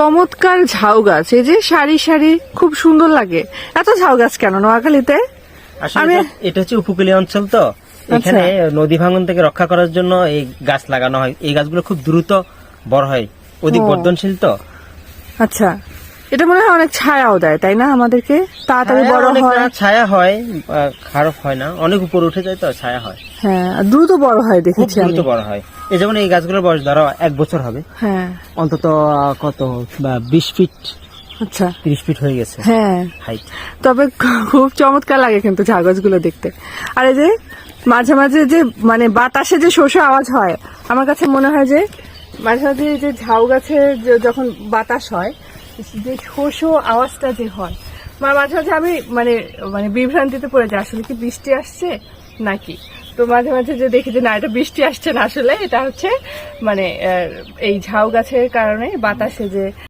চমৎকার ঝাউ গাছ। এই যে সারি সারি খুব সুন্দর লাগে। এত ঝাউ গাছ কেন নোয়াখালীতে? আসলে এটা- হচ্ছে উপকূলীয় অঞ্চল তো। এখানে নদী ভাঙন থেকে রক্ষা করার জন্য এই গাছ লাগানো হয়। এই গাছগুলো খুব দ্রুত বড় হয় অধিক। বর্ধনশীল তো। আচ্ছা। এটা মনে হয় অনেক ছায়াও দেয় তাই না? আমাদেরকে তাড়াতাড়ি বড় হয়। ছায়া হয় খারাপ হয় না। অনেক উপরে উঠে যায় তো ছায়া হয়। হ্যাঁ দ্রুত বড় হয় দেখেছি আমি। দ্রুত বড় হয়। এই যেমন এই গাছগুলোর বয়স ধরো এক বছর হবে। হ্যাঁ। অন্তত কত? বা বিশ ফিট আচ্ছা। তিরিশ ফিট হয়ে গেছে হ্যাঁ। হাইট তবে খুব চমৎকার লাগে কিন্তু ঝাউ গাছগুলো দেখতে। আর এই যে মাঝে মাঝে যে মানে বাতাসে যে শোষ আওয়াজ হয় আমার কাছে মনে হয় যে মাঝে মাঝে যে ঝাউ গাছে যখন বাতাস হয় যে শোষ আওয়াজটা যে হয়। মানে মাঝে মাঝে আমি মানে মানে বিভ্রান্তিতে পড়ে যাই, আসলে কি বৃষ্টি আসছে নাকি? তো মাঝে মাঝে যে দেখি যে না, এটা বৃষ্টি আসছে না, আসলে এটা হচ্ছে মানে এই ঝাউ গাছের কারণে বাতাসে যে